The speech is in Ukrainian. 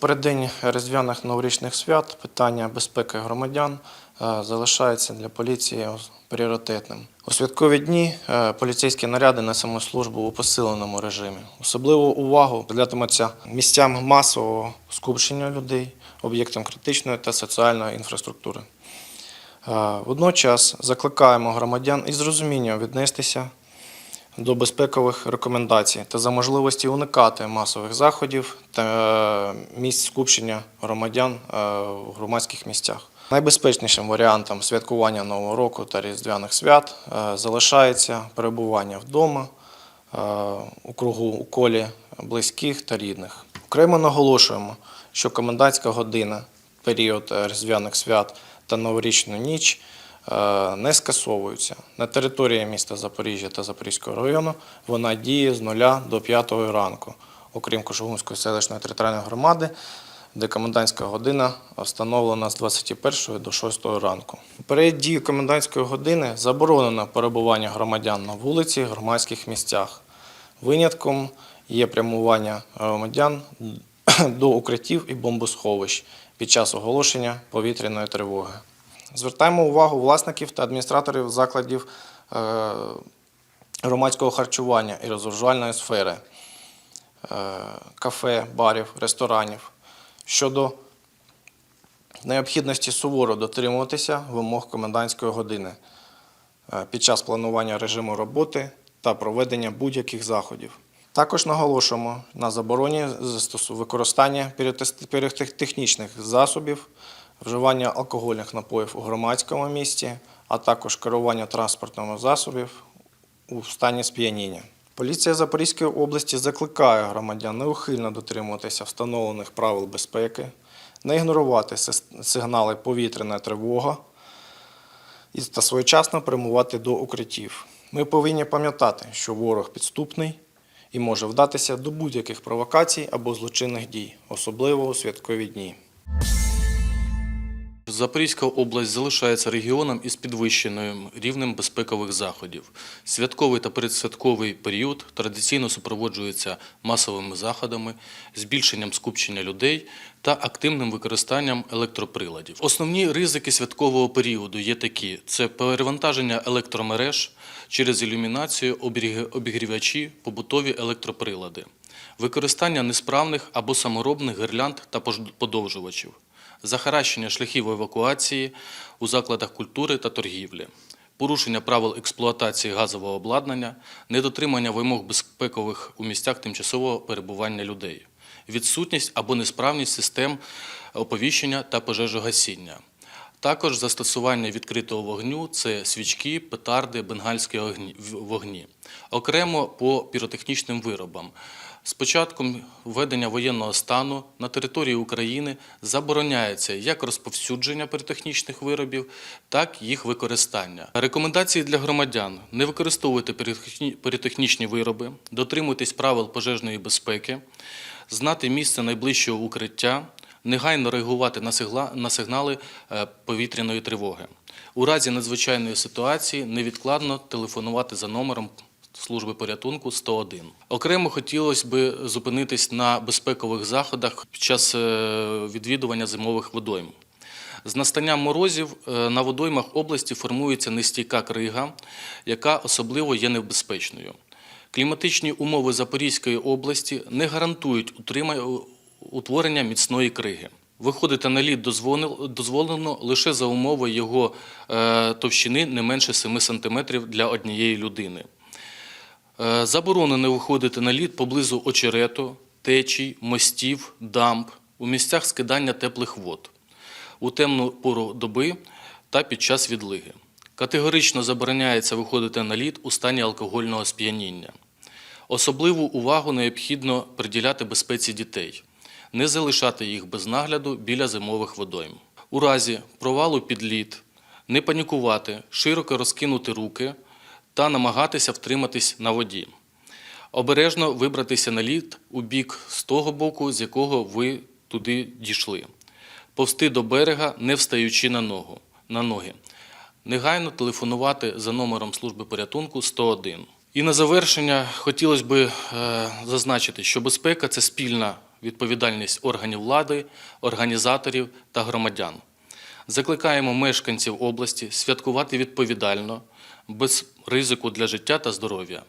Переддень різдвяних новорічних свят питання безпеки громадян е, залишається для поліції пріоритетним. У святкові дні е, поліцейські наряди несемо службу у посиленому режимі. Особливу увагу приділятиметься місцям масового скупчення людей, об'єктам критичної та соціальної інфраструктури. Е, Водночас закликаємо громадян із розумінням віднестися до безпекових рекомендацій та за можливості уникати масових заходів та е, місць скупчення громадян е, в громадських місцях. Найбезпечнішим варіантом святкування Нового року та Різдвяних свят е, залишається перебування вдома у кругу у колі близьких та рідних. Окремо наголошуємо, що комендантська година, період Різдвяних свят та новорічну ніч не скасовуються. На території міста Запоріжжя та Запорізького району вона діє з 0 до 5 ранку, окрім Кошугумської селищної територіальної громади, де комендантська година встановлена з 21 до 6 ранку. У період дії комендантської години заборонено перебування громадян на вулиці, громадських місцях. Винятком є прямування громадян до укриттів і бомбосховищ під час оголошення повітряної тривоги. Звертаємо увагу власників та адміністраторів закладів е, громадського харчування і розважальної сфери, е, кафе, барів, ресторанів щодо необхідності суворо дотримуватися вимог комендантської години е, під час планування режиму роботи та проведення будь-яких заходів. Також наголошуємо на забороні використання піротехнічних засобів, вживання алкогольних напоїв у громадському місті, а також керування транспортними засобів у стані сп'яніння. Поліція Запорізької області закликає громадян неухильно дотримуватися встановлених правил безпеки, не ігнорувати сигнали повітряна тривога та своєчасно прямувати до укриттів. Ми повинні пам'ятати, що ворог підступний і може вдатися до будь-яких провокацій або злочинних дій, особливо у святкові дні. Запорізька область залишається регіоном із підвищеним рівнем безпекових заходів. Святковий та передсвятковий період традиційно супроводжується масовими заходами, збільшенням скупчення людей та активним використанням електроприладів. Основні ризики святкового періоду є такі: це перевантаження електромереж через ілюмінацію, обігрівачі, побутові електроприлади, використання несправних або саморобних гирлянд та подовжувачів захаращення шляхів евакуації у закладах культури та торгівлі, порушення правил експлуатації газового обладнання, недотримання вимог безпекових у місцях тимчасового перебування людей, відсутність або несправність систем оповіщення та пожежогасіння. Також застосування відкритого вогню це свічки, петарди, бенгальські вогні. Окремо по піротехнічним виробам. З початком введення воєнного стану на території України забороняється як розповсюдження піротехнічних виробів, так і їх використання. Рекомендації для громадян: не використовуйте піротехнічні вироби, дотримуйтесь правил пожежної безпеки, знати місце найближчого укриття, негайно реагувати на сигнали е, повітряної тривоги. У разі надзвичайної ситуації невідкладно телефонувати за номером служби порятунку 101. Окремо хотілося б зупинитись на безпекових заходах під час е, відвідування зимових водойм. З настанням морозів е, на водоймах області формується нестійка крига, яка особливо є небезпечною. Кліматичні умови Запорізької області не гарантують утворення міцної криги. Виходити на лід дозволено- лише за умови його е, товщини не менше 7 см для однієї людини. Е, Заборонено виходити на лід поблизу очерету, течій, мостів, дамб, у місцях скидання теплих вод, у темну пору доби та під час відлиги. Категорично забороняється виходити на лід у стані алкогольного сп'яніння. Особливу увагу необхідно приділяти безпеці дітей, не залишати їх без нагляду біля зимових водойм. У разі провалу під лід не панікувати, широко розкинути руки та намагатися втриматись на воді. Обережно вибратися на лід у бік з того боку, з якого ви туди дійшли. Повсти до берега, не встаючи на, ногу, на ноги. Негайно телефонувати за номером служби порятунку 101. І на завершення хотілося б е, зазначити, що безпека це спільна відповідальність органів влади, організаторів та громадян. Закликаємо мешканців області святкувати відповідально, без ризику для життя та здоров'я.